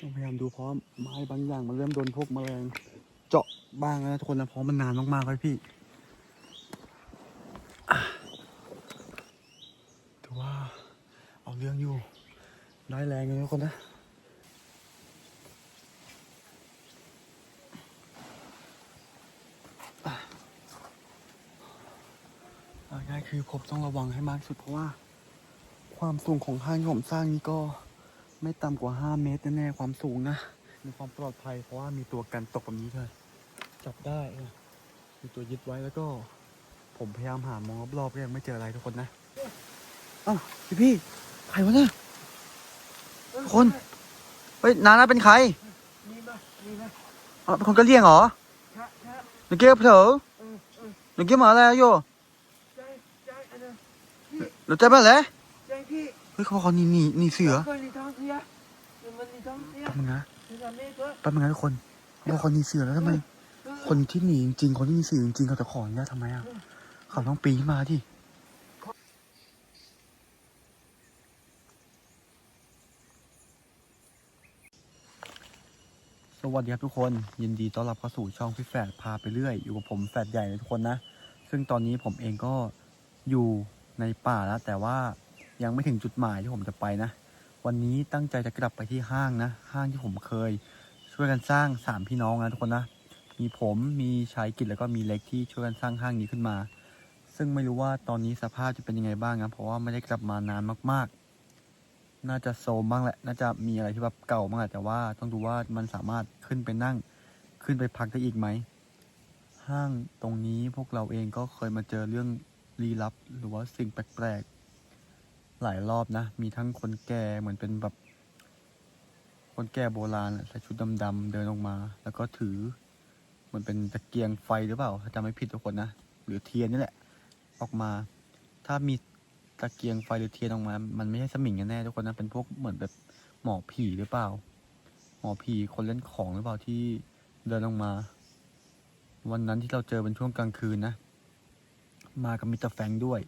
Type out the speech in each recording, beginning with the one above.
ต้องพยายามดูเพราะไม้บางอย่างมันเริ่มโดนพวกแมลงเจาะบ้างแล้วทุกคนนะเพราะมันนานมากๆเลยพี่ถือว่าเอาเรื่องอยู่ได้แรงเลยทุกคนนะอะเอาง่ายคือผมต้องระวังให้มากที่สุดเพราะว่า ความสูงของห้างที่ผมสร้างนี้ก็ ไม่ต่ำกว่า 5 เมตรแน่ๆความสูงนะมีความปลอดภัยเพราะว่ามีตัวกันตกแบบนี้เลยจับได้นะมีตัวยึดไว้แล้วก็ ผมพยายามหามองรอบๆก็ยังไม่เจออะไรทุกคนนะอ้าวพี่พี่ใครวะเนี่ยทุกคนเฮ้ยนานาเป็นใครนี่มานี่มาอ๋อเป็นคนกะเหรี่ยงเหรอค่ะค่ะหนูเก็บเถอะเออเออหนูเก็บมาอะไรอยู่ใจใจอันนั้นหนูเจ็บอะไรใจพี่เฮ้ยเขาบอกเขาหนีหนีหนีเสือคนในท้องเสียเดี๋ยวมันในท้องเสียแป๊บนึงนะเดี๋ยวจะไม่เพิ่มแป๊บนึงนะทุกคนเขาบอกเขาหนีเสือแล้วทำไม คนที่หนีจริงๆคนที่มีสื่อจริงๆเขาจะขออนุญาตทำไมอะเขาต้องปีนขึ้นมาที่สวัสดีครับทุกคนยินดีต้อนรับเข้าสู่ช่องพี่แฝดพาไปเรื่อย อยู่กับผมแฝดใหญ่เลยทุกคนนะ ซึ่งตอนนี้ผมเองก็อยู่ในป่าแล้วแต่ว่า ยังไม่ถึงจุดหมายที่ผมจะไปนะ วันนี้ตั้งใจจะกลับไปที่ห้างนะ ห้างที่ผมเคย ช่วยกันสร้างสามพี่น้องนะทุกคนนะ มีผมมีชายกิจแล้วก็มีเล็กที่ช่วยกันสร้างห้างนี้ขึ้นมา ซึ่งไม่รู้ว่าตอนนี้สภาพจะเป็นยังไงบ้างนะเพราะว่าไม่ได้กลับมานานมากๆ น่าจะโซมบ้างแหละ น่าจะมีอะไรที่แบบเก่าบ้างแหละแต่ว่าต้องดูว่ามันสามารถขึ้นไปนั่ง ขึ้นไปพักได้อีกไหม ห้างตรงนี้พวกเราเองก็เคยมาเจอเรื่องลี้ลับหรือว่าสิ่งแปลกๆ หลายรอบนะ มีทั้งคนแก่เหมือนเป็นแบบ คนแก่โบราณใส่ชุดดำๆเดินออกมา แล้วก็ถือเหมือนเป็นตะเกียงไฟหรือเปล่าถ้าจำไม่ผิดทุกคนนะหรือเทียนนี่แหละ ออกมา ถ้ามีตะเกียงไฟหรือเทียนออกมา มันไม่ใช่สมิงแน่ทุกคนนะเป็นพวกเหมือนแบบหมอผีหรือเปล่า หมอผีคนเล่นของหรือเปล่าที่เดินออกมา วันนั้นที่เราเจอเป็นช่วงกลางคืนนะ มากับมิสเตอร์แฟงด้วย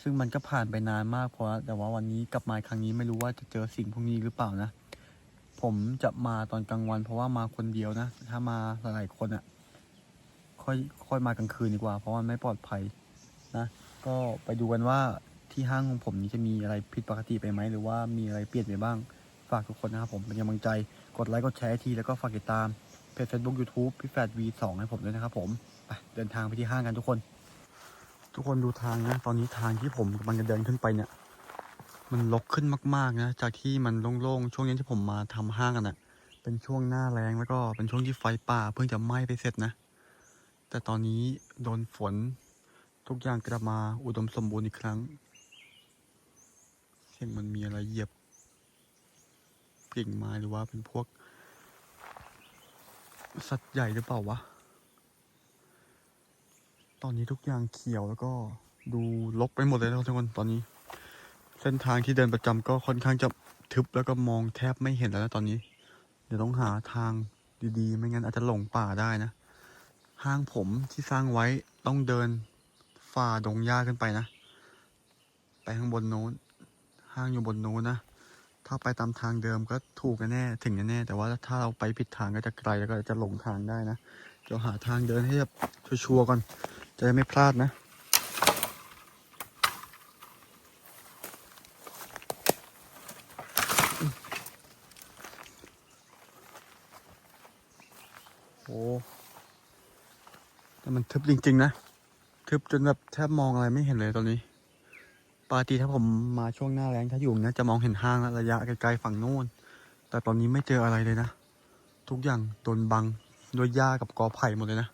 ซึ่งมันก็ผ่านไปนานมากพอแล้วแต่ว่าวันนี้กลับมาครั้งนี้ไม่รู้ว่าจะเจอสิ่งพวกนี้หรือเปล่านะ ผมจะมาตอนกลางวัน เพราะว่ามาคนเดียวนะ ถ้ามาหลายๆคนอะ่ะ ค่อยค่อยมากลางคืนดีกว่า เพราะวันไม่ปลอดภัยนะ ก็ไปดูกันว่าที่ห้างของผมนี้จะมีอะไรผิดปกติไปไหมหรือว่ามีอะไรเปลี่ยนไปบ้าง ฝากทุกคนนะครับผมเป็นกำลังใจ กดไลค์กดแชร์ทีแล้วก็ฝากติดตามเพจ Facebook YouTube พี่แฟด V2 ให้ผมด้วยนะครับผมไปเดินทางไปที่ห้างกันทุกคน ทุกคนดูทางนะ ตอนนี้ทางที่ผมกำลังจะเดินขึ้นไปเนี่ย มันลกขึ้นมากๆนะ จากที่มันโล่งๆ ช่วงนี้ที่ผมมาทำห้างกันนะ่ะ เป็นช่วงหน้าแรงแล้วก็เป็นช่วงที่ไฟป่าเพิ่งจะไหม้ไปเสร็จนะ แต่ตอนนี้โดนฝน ทุกอย่างกลับมาอุดมสมบูรณ์อีกครั้ง เสียงมันมีอะไรเหยียบกิ่งไม้หรือว่าเป็นพวก สัตว์ใหญ่หรือเปล่าวะ ตอนนี้ทุกอย่างเขียวแล้วก็ดูลกไปหมดเลยนะทุกคนตอนนี้ เส้นทางที่เดินประจำก็ค่อนข้างจะทึบแล้วก็มองแทบไม่เห็นแล้วนะตอนนี้ เดี๋ยวต้องหาทางดีๆ ไม่งั้นอาจจะหลงป่าได้นะห้างผมที่สร้างไว้ต้องเดินฝ่าดงหญ้าขึ้นไปนะ ไปข้างบนโน้น ห้างอยู่บนโน้นนะ ถ้าไปตามทางเดิมก็ถูกแน่ถึงแน่ แต่ว่าถ้าเราไปผิดทางก็จะไกลแล้วก็จะหลงทางได้นะเดี๋ยวหาทางเดินให้แบบชัวร์ก่อน จะได้ไม่พลาดนะ โอ้แต่มันทึบจริง ๆ นะ ทึบจนแบบแทบมองอะไรไม่เห็นเลยตอนนี้ปกติถ้าผมมาช่วงหน้าแรงถ้าอยู่อย่างนี้จะมองเห็นห้างระยะไกลๆฝั่งโน้น แต่ตอนนี้ไม่เจออะไรเลยนะ ทุกอย่างโดนบังด้วยหญ้ากับกอไผ่หมดเลยนะ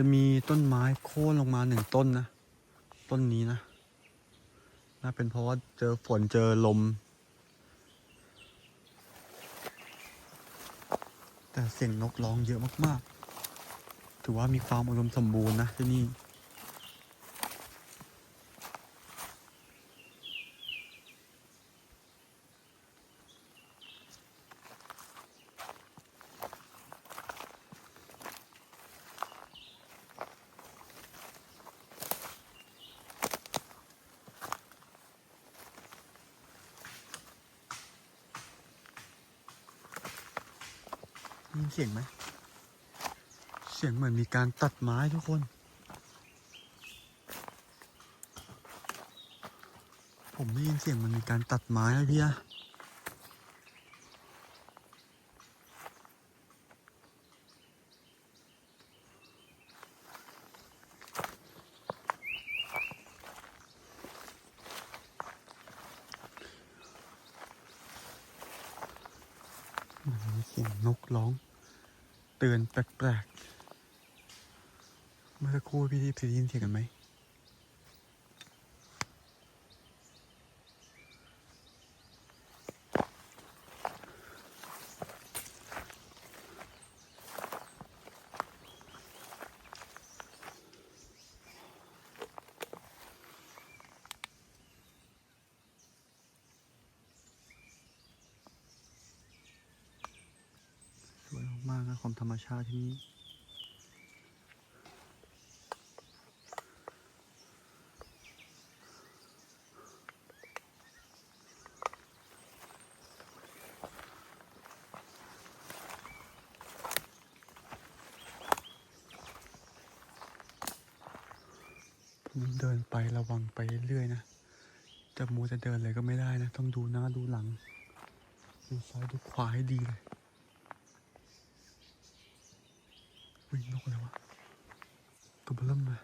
จะมีต้นไม้โค่นลงมาหนึ่งต้นนะ ต้นนี้นะ น่าเป็นเพราะว่าเจอฝนเจอลม แต่เสียงนกร้องเยอะมากๆ ถือว่ามีความอุดมสมบูรณ์นะที่นี่ ยินเสียงไหม เสียงเหมือนมีการตัดไม้ทุกคน ผมได้ยินเสียงมันมีการตัดไม้นะพี่อะเหมันมีเสียงนกร้อง เตือน แปลกๆเมื่อสักครู่พี่ทิพย์ได้ยินเสียงกันไหม นะความธรรมชาติที่นี่เดินไประวังไปเรื่อยๆนะจะมัวจะเดินเลยก็ไม่ได้นะ ต้องดูหน้าดูหลัง ดูซ้ายดูขวาให้ดีเลย วิ่งนกอะไรวะตัวเบลเริ่มเลย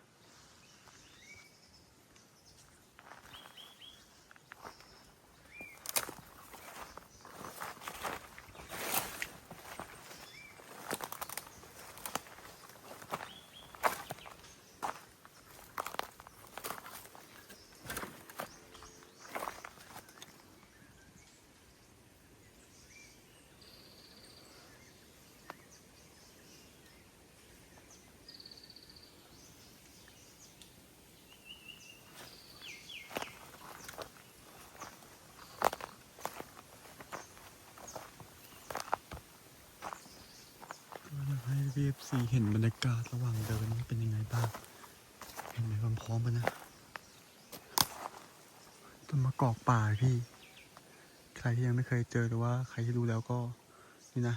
อยากให้ VFC เห็นบรรยากาศระหว่างเดินเป็นยังไงบ้าง เห็นไปพร้อมๆกันนะต้นมะกอกป่าพี่ ใครที่ยังไม่เคยเจอหรือว่าใครที่ดูแล้วก็นี่นะ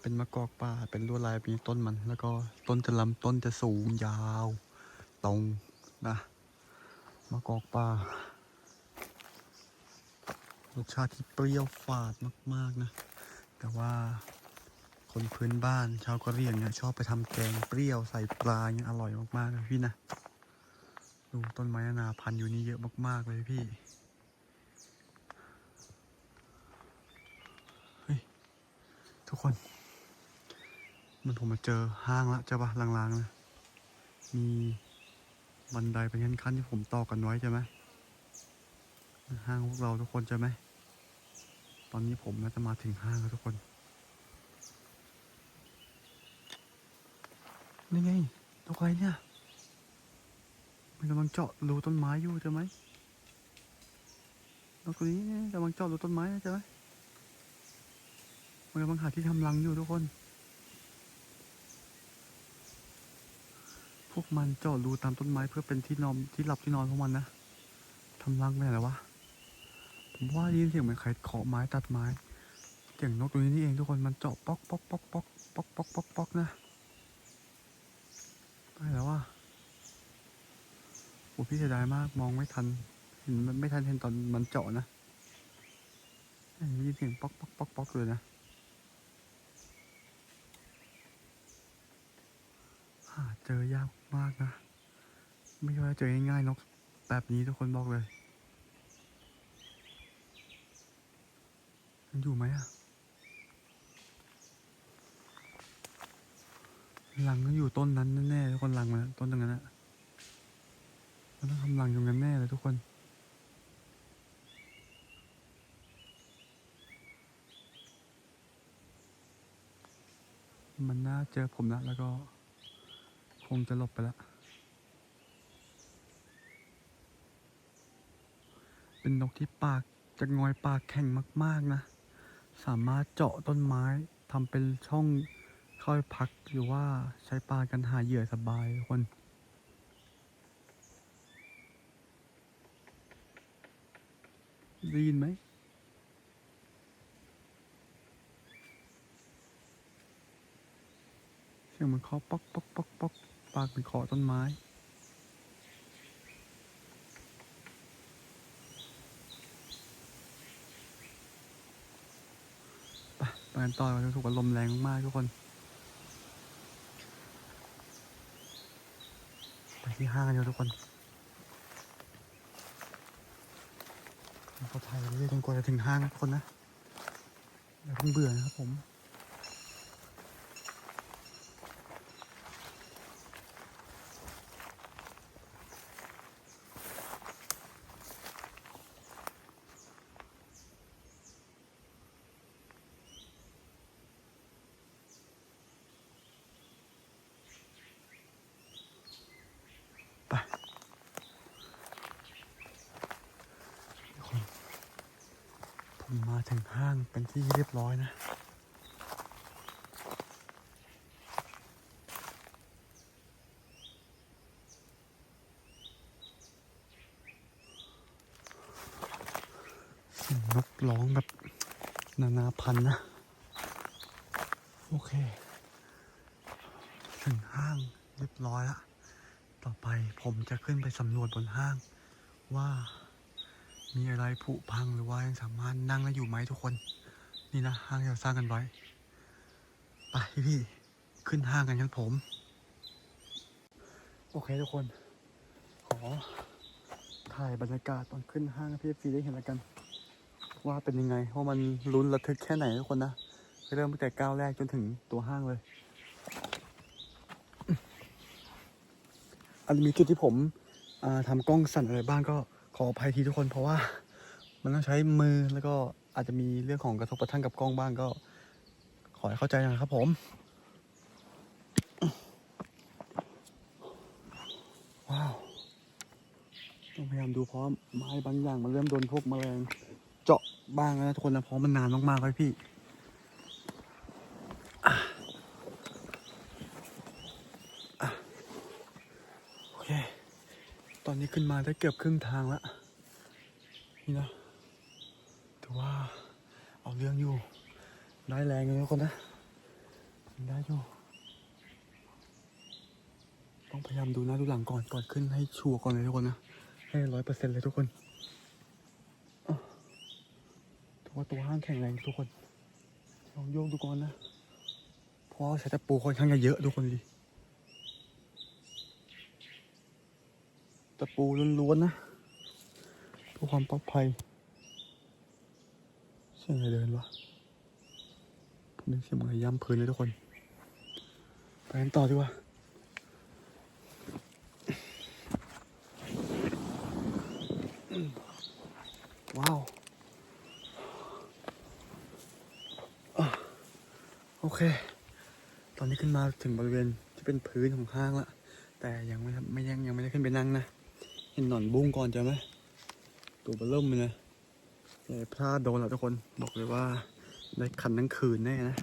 เป็นมะกอกป่าเป็นลวดลายมีต้นมัน แล้วก็ต้นจะลำต้นจะสูงยาวตรงนะมะกอกป่ารสชาติที่เปรี้ยวฝาดมาก ๆ นะ แต่ว่า คนพื้นบ้านชาวกะเหรี่ยงเนี่ยชอบไปทำแกงเปรี้ยวใส่ปลาเนี่ยอร่อยมากๆเลยพี่นะดูต้นไม้นานาพันธุ์อยู่นี่เยอะมากๆเลยพี่เฮ้ยทุกคน มันผมมาเจอห้างละเจ้าปะลางๆนะมีบันไดเป็นขั้นๆที่ผมต่อกันไว้ใช่ไหมห้างพวกเราทุกคนใช่ไหมตอนนี้ผมน่าจะมาถึงห้างแล้วทุกคน นี่ไงตัวใครเนี่ย มันกำลังเจาะรูต้นไม้อยู่ใช่ไหมนกตัวนี้กำลังเจาะรูต้นไม้ใช่ไหมมันกำลังหาที่ทำรังอยู่ทุกคน พวกมันเจาะรูตามต้นไม้เพื่อเป็นที่นอนที่หลับที่นอนของมันนะทำรังไปไหนแวะ ผมว่ายินเสียงเหมือนใครเคาะไม้ตัดไม้ เสียงนกตัวนี้นี่เองทุกคน มันเจาะป๊อกป๊อกป๊อกป๊อกป๊อกป๊อกป๊อกนะ ไปแล้วว่ะโอ้พี่เสียดายมากมองไม่ทัน เห็นมันไม่ทันเห็นตอนมันเจาะนะยินเสียงป๊อกป๊อกป๊อกป๊อกเลยนะหาเจอยากมากนะ ไม่ใช่ว่าเจอง่ายๆนกแบบนี้ทุกคนบอกเลย มันอยู่ไหมอะ รังก็อยู่ต้นนั้นแน่ๆทุกคนรังมันต้นตรงนั้นอะมันต้องทำรังตรงนั้นแน่เลยทุกคนมันน่าเจอผมนะแล้วก็ คงจะหลบไปแล้วเป็นนกที่ปากจะงอยปากแข็งมาก ๆ นะ สามารถเจาะต้นไม้ทำเป็นช่อง เข้าไปพักหรือว่าใช้ปลากันหาเหยื่อสบายทุกคนได้ยินไหมเสียงมันเคาะป๊อกป๊อกป๊อกป๊อกปากเป็นเคาะต้นไม้ไปกันต่อกันทุกคนลมแรงมากทุกคน ไป ที่ห้างกันเยอะทุกคนขอถ่ายเรื่อยๆจนกว่าจะถึงห้างทุกคนนะอย่าเพิ่งเบื่อนะครับผม มาถึงห้างเป็นที่เรียบร้อยนะสียงนกร้องแบบนานาพันธ์นะ โอเค ถึงห้างเรียบร้อยล้วต่อไปผมจะขึ้นไปสำรวจบนห้างว่า มีอะไรผุพังหรือว่ายังสามารถนั่งได้อยู่ไหมทุกคน นี่นะห้างที่เราสร้างกันไว้ ไปพี่ ขึ้นห้างกันครับผม โอเคทุกคน ขอ ถ่ายบรรยากาศตอนขึ้นห้างให้พี่ๆได้เห็นแล้วกัน ว่าเป็นยังไงว่าะมันลุ้นระทึกแค่ไหนทุกคนนะเริ่มตั้งแต่ก้าวแรกจนถึงตัวห้างเลยอาจจะมีจุดที่ผมทำกล้องสั่นอะไรบ้างก็ ขออภัยทีทุกคนเพราะว่ามันต้องใช้มือแล้วก็อาจจะมีเรื่องของกระทบกระทั่งกับกล้องบ้างก็ ขอให้เข้าใจนะครับผมว้าวต้องพยายามดูเพราะไม้บางอย่างมันเริ่มโดนพวกแมลงเจาะบ้างแล้วนะทุกคนนะเพราะมันนานมากๆเลยพี่ โอเค ตอนนี้ ขึ้นมาได้เกือบครึ่งทางแล้วนี่นะถือว่าเอาเรื่องอยู่ได้แรงเลยทุกคนนะได้อยู่ต้องพยายามดูหน้าดูหลังก่อนก่อนขึ้นให้ชัวร์ก่อนเลยทุกคนนะให้ร้อยเปอร์เซ็นต์เลยทุกคนถือว่าตัวห้างแข็งแรงทุกคนลองโยกดูก่อนนะเพราะใช้ตะปูค่อนข้างจะเยอะทุกคนดู ตะปูล้วนๆนะเพื่อความปลอดภัยเสียงอะไรเดินวะผมนึกเสียงอะไรย่ำพื้นเลยทุกคน ไปกันต่อดีกว่าว้าวอโอเค ตอนนี้ขึ้นมาถึงบริเวณที่เป็นพื้นของห้างละ แต่ยังไม่ไม่ยังยังไม่ได้ขึ้นไปนั่งนะ เห็นหนอนบุ้งก่อนจอไหมตัวเบลเริ่มเลยนะอย่าให้พลาดโดนแล้วทุกคนบอกเลยว่าได้คันทั้งคืนแน่นะ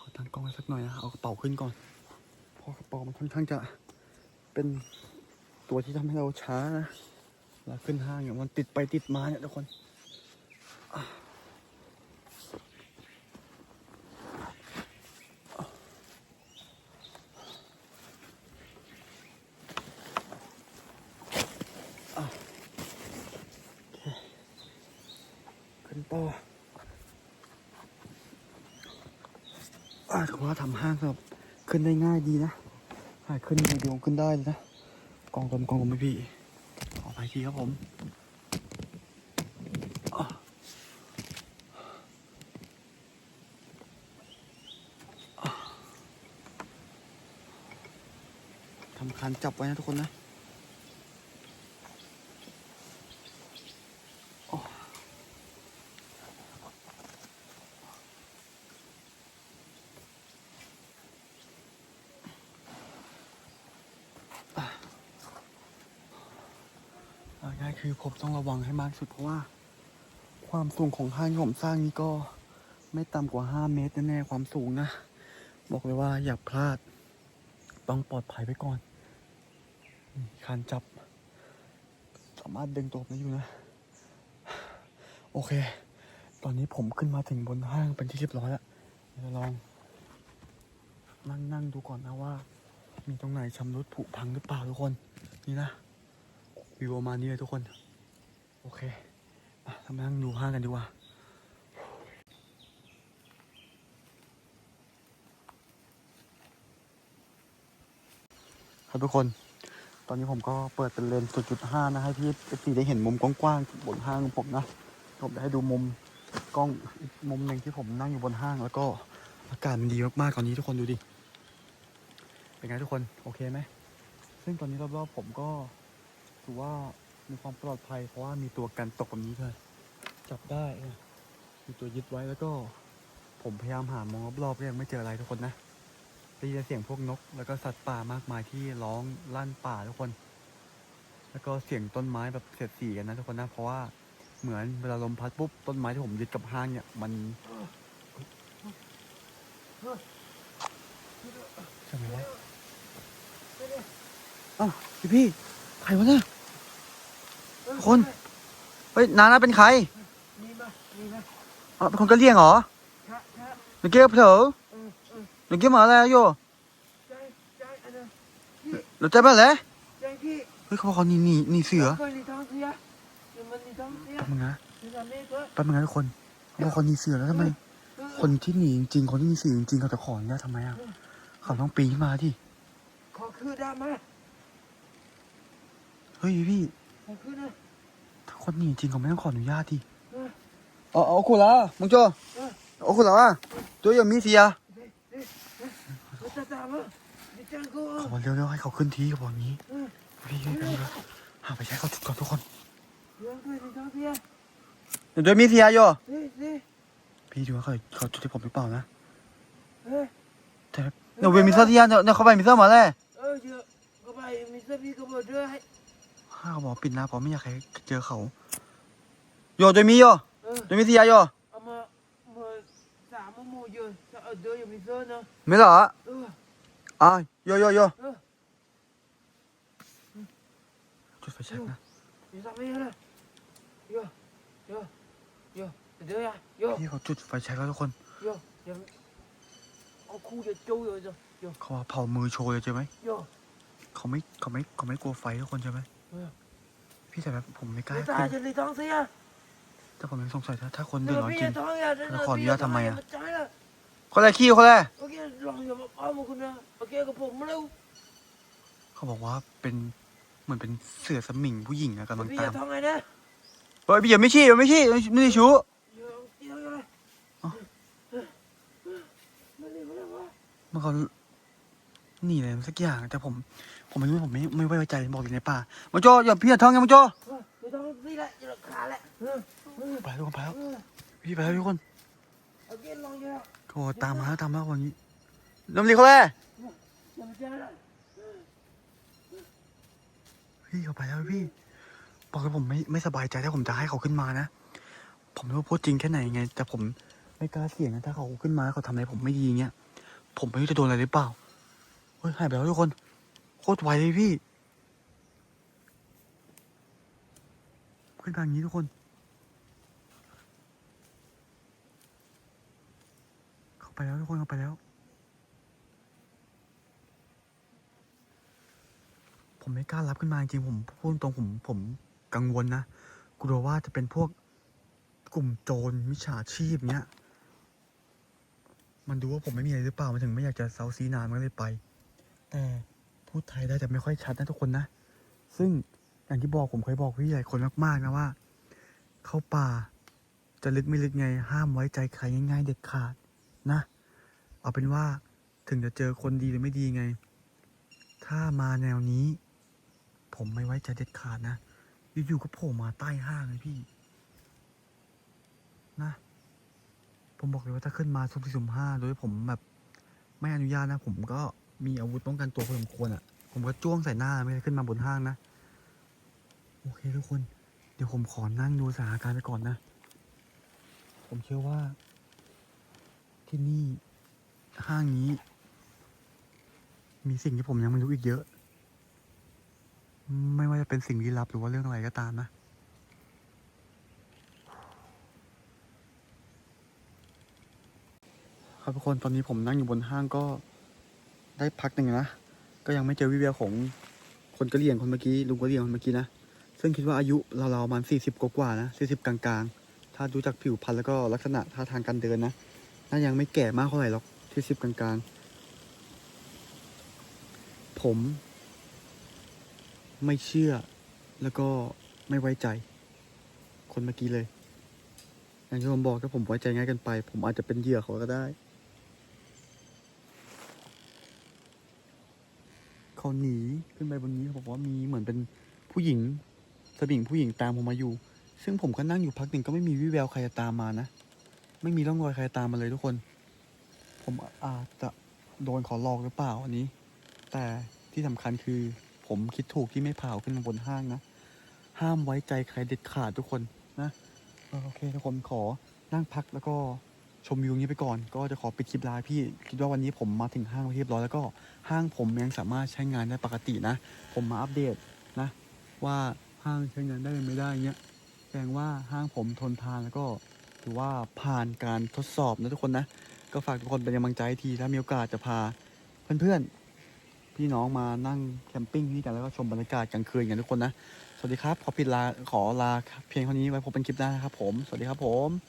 ขอตั้งกล้องไว้สักหน่อยนะเอากระเป๋าขึ้นก่อนเพราะกระเป๋ามันค่อนข้างจะเป็นตัวที่ทำให้เราช้านะเวลาขึ้นห้างเนี่ยมันติดไปติดมาเนี่ยทุกคน ต่ออ่าถือว่าทำห้างครับ ขึ้นได้ง่ายดีนะหายขึ้นเดียวขึ้นได้เลยนะ กองกลมกองกลมไม่พี่ขอไปทีครับผมทำคันจับไว้นะทุกคนนะ คือผมต้องระวังให้มากสุดเพราะว่า ความสูงของห้างที่ผมสร้างนี้ก็ไม่ต่ำกว่า 5 เมตรแน่ๆความสูงนะ บอกเลยว่าอย่าพลาด ต้องปลอดภัยไว้ก่อนคันจับ สามารถดึงตัวมได้อยู่นะ โอเค ตอนนี้ผมขึ้นมาถึงบนห้างเป็นที่เรียบร้อยแล้วจะลอง นั่งนั่งดูก่อนนะว่า มีตรงไหนชำรุดผุพังหรือเปล่าทุกคน นี่นะ วิวประมาณนี้เลยทุกคน โอเคมาทำนั่งดูห้างกันดีกว่าครับทุกคน ตอนนี้ผมก็เปิดเป็นเลนส์0.5 นะให้พี่เอฟซีได้เห็นมุมกว้างๆบนห้างของผมนะ ผมจะให้ดูมุมกล้องอีกมุมหนึ่งที่ผมนั่งอยู่บนห้าง แล้วก็อากาศมันดีมากๆตอนนี้ทุกคนดูดิ เป็นไงทุกคน โอเคไหม ซึ่งตอนนี้รอบๆผมก็ ถือว่ามีความปลอดภัยเพราะว่ามีตัวกันตกแบบนี้เลยจับได้นะมีตัวยึดไว้แล้วก็ ผมพยายามหามองรอบๆก็ยังไม่เจออะไรทุกคนนะได้ยินเสียงพวกนก แล้วก็สัตว์ป่ามากมายที่ร้องลั่นป่าทุกคน แล้วก็เสียงต้นไม้แบบเสียดสีกันนะทุกคนนะเพราะว่าเหมือนเวลาลมพัดปุ๊บต้นไม้ที่ผมยึดกับห้างเนี่ย มันใช่ไหมวะอ้าวพี่พี่ใครวะเนี่ย คนเฮ้ยนานาเป็นใครมีมามีมาอ๋อเป็นคนกะเหรี่ยงเหรอชะชะหนูเก็บเถอะเออเออหนูเก็บมาแล้วโยใจใจอันนั้นหนูจะไปไหนใจที่เฮ้ยเขาบอกเขาหนีหนีหนีเสือเคยในท้องเสียเดี๋ยวมันในท้องเสียแป๊บนึงนะเดี๋ยวทำให้เพื่อแป๊บนึงนะทุกคนเขาบอกเขาหนีเสือแล้วทำไมคนที่หนีจริงๆคนที่หนีเสือจริงๆเขาจะขออนุญาตทำไมอะเขาต้องปีนขึ้นมาดิขอคือได้มาเฮ้ยพี่ขอคือนะถ้า คนหนีจริงเขาไม่ต้องขออนุญาตดิเอออ๋ออ๋อคุณละมึงโจเอออ๋อคุณละตัวยังมีเสียเด้เด้เด้เราจะตามมาดิจังกูขอเร็วๆให้เขาขึ้นทีเขาบอกอย่างนี้เออพี่พี่พี่หาไปใช้เขาจุดก่อนทุกคนเดี๋ยวเคยในท้องเสียเดี๋ยวมีเสียโยเด้เด้พี่ดูว่าเขาเขาจุดที่ผมหรือเปล่านะเฮ้ยแต่เดี๋ยวเวมีเสื้อที่ยันเดี๋ยวเดี๋ยวเขาไปมีเสื้อมาแล้วเออเดี๋ยวก็ไปมีเสื้อพี่ก็บอกด้วยให้ ข้าเขาบอกปิดหน้าเพราะไม่อยากให้เจอเขาโยโดยมีโยเออโดยมีเสียโย เอามามาสามโมโมเยอะจะเอาเดินยังมีเสื้อนะ ไม่เหรอเออ อะโยโยโยเออ จุดไฟแช็กนะมีสักไม่นะโยโยโยเดี๋ยว ya โยพี่เขาจุดไฟแช็กแล้วทุกคนโยเดี๋ยวเอาคู่จะจู้อยู่จ้ะโยเขาว่าเผามือโชว์เลยใช่ไหมโยเขาไม่เขาไม่เขาไม่กลัวไฟทุกคนใช่ไหมเออ พี่แต่แบบผมไม่กล้าไม่ตายขึ้นจะในท้องเสียแต่ผมยังสงสัยถ้าถ้าคนเดี๋เดืยอดวร้อนพี่จริงจะท้องอย่าแล้วขออนุญาตทำไมอะใจละคนแรกขี้คนแรกโอเคลองอย่ามาเอามาคุณนะโอเคกับผมเร็วเขาบอกว่าเป็นเหมือนเป็นเสือสมิงผู้หญิงอะกำลังพี่ตาจะมท้องไงนะเฮ้ยพี่อย่าไม่ชี้อย่าไม่ชี้ไม่ได้ชู้โยเดี๋ยวเลยอ๋อมาเลยมาเลยวะมันเขา หนีอะไรสักอย่าง แต่ผม ผมไม่รู้ผมไม่ไม่ไว้ใจบอกอยู่ในป่ามาโจอย่าพี่อย่าท้องยังมาโจเออไม่ต้องซีละอย่าขาละเออเออไปทุกคนไปแล้วเออพี่ไปแล้วทุกคนโอเคลองอย่าโอ้ตามมาแล้วตามมาวันนี้น้ำลีเขาแล่อย่ามาเจอละพี่เขาไปแล้วพี่บอกเลยผมไม่ไม่สบายใจถ้าผมจะให้เขาขึ้นมานะผมไม่รู้พูดจริงแค่ไหนไง แต่ผมไม่กล้าเสี่ยงนะถ้าเขาขึ้นมาแล้วเขาทำอะไรผมไม่ดีอย่างเงี้ยผมไม่รู้จะโดนอะไรหรือเปล่า เฮ้ยหายไปแล้วทุกคน โคตรไวเลยพี่ ขึ้นมางนี้ทุกคน เข้าไปแล้วทุกคนเข้าไปแล้ว ผมไม่กล้ารับขึ้นมาจริงผมพูดตรงผมผมกังวลนะกลัวว่าจะเป็นพวกกลุ่มโจรมิจฉาชีพเนี้ย มันดูว่าผมไม่มีอะไรหรือเปล่า มันถึงไม่อยากจะเซาซีนานมันก็เลยไป แต่พูดไทยได้แต่ไม่ค่อยชัดนะทุกคนนะ ซึ่งอย่างที่บอกผมเคยบอกพี่ใหญ่คนมากๆนะว่า เข้าป่าจะลึกไม่ลึกไง ห้ามไว้ใจใครง่าย ๆ เด็ดขาดนะ เอาเป็นว่าถึงจะเจอคนดีหรือไม่ดีไง ถ้ามาแนวนี้ ผมไม่ไว้ใจเด็ดขาดนะอยู่ๆก็โผล่มาใต้ห้างเลยพี่ นะ ผมบอกเลยว่าถ้าขึ้นมาสุ่มสี่สุ่มห้าโดยผมแบบ ไม่อนุญาตนะ ผมก็ มีอาวุธป้องกันตัวพอสมควรอะ ผมก็จ้วงใส่หน้าไม่ได้ขึ้นมาบนห้างนะ โอเคทุกคน เดี๋ยวผมขอนั่งดูสถานการณ์ไปก่อนนะ ผมเชื่อว่า ที่นี่ห้างนี้ มีสิ่งที่ผมยังไม่รู้อีกเยอะ ไม่ว่าจะเป็นสิ่งลี้ลับหรือว่าเรื่องอะไรก็ตามนะครับทุกคนตอนนี้ผมนั่งอยู่บนห้างก็ ได้พักหนึ่งนะ ก็ยังไม่เจอวิเวียของคนกะเหรี่ยงคนเมื่อกี้ลุงกะเหรี่ยงคนเมื่อกี้นะ ซึ่งคิดว่าอายุเราๆประมาณสี่สิบกว่าๆนะสี่สิบกลางๆ ถ้าดูจากผิวพรรณแล้วก็ลักษณะท่าทางการเดินนะ น่ายังไม่แก่มากเท่าไหร่หรอกสี่สิบกลางๆ ผม ไม่เชื่อแล้วก็ไม่ไว้ใจ คนเมื่อกี้เลยอย่างที่ผมบอกถ้าผมไว้ใจง่ายกันไป ผมอาจจะเป็นเหยื่อเขาก็ได้ เขาหนีขึ้นไปบนนี้เขาบอกว่ามีเหมือนเป็นผู้หญิงสบิงผู้หญิงตามผมมาอยู่ ซึ่งผมก็นั่งอยู่พักหนึ่งก็ไม่มีวิแววใครจะตามมานะ ไม่มีร่องรอยใครตามมาเลยทุกคน ผมอาจจะโดนขอหลอกหรือเปล่าอันนี้ แต่ที่สำคัญคือ ผมคิดถูกที่ไม่เผาขึ้นมาบนห้างนะ ห้ามไว้ใจใครเด็ดขาดทุกคนนะโอเคทุกคนขอนั่งพักแล้วก็ ชมวิวนี้ไปก่อน ก็จะขอปิดคลิปลน์พี่คิดว่าวันนี้ผมมาถึงห้างเรียบร้อยแล้วก็ห้างผมยังสามารถใช้งานได้ปกตินะ ผมมาอัปเดตนะ ว่าห้างใช้งานได้หรือไม่ได้เงี้ยแสดงว่าห้างผมทนทานแล้วก็ถือว่าผ่านการทดสอบนะทุกคนนะ ก็ฝากทุกคนเป็นกำลังใจใทีถ้ามีโอกาสจะพาเพื่อนๆ พี่น้องมานั่งแคมปิ้งที่กันแล้วก็ชมบรรยากาศกลางคืนกันทุกคนนะ สวัสดีครับ ขอปิดลาขอลาเพียงเท่านี้ไว้พบเป็นคลิปหน้านะครับผม สวัสดีครับผม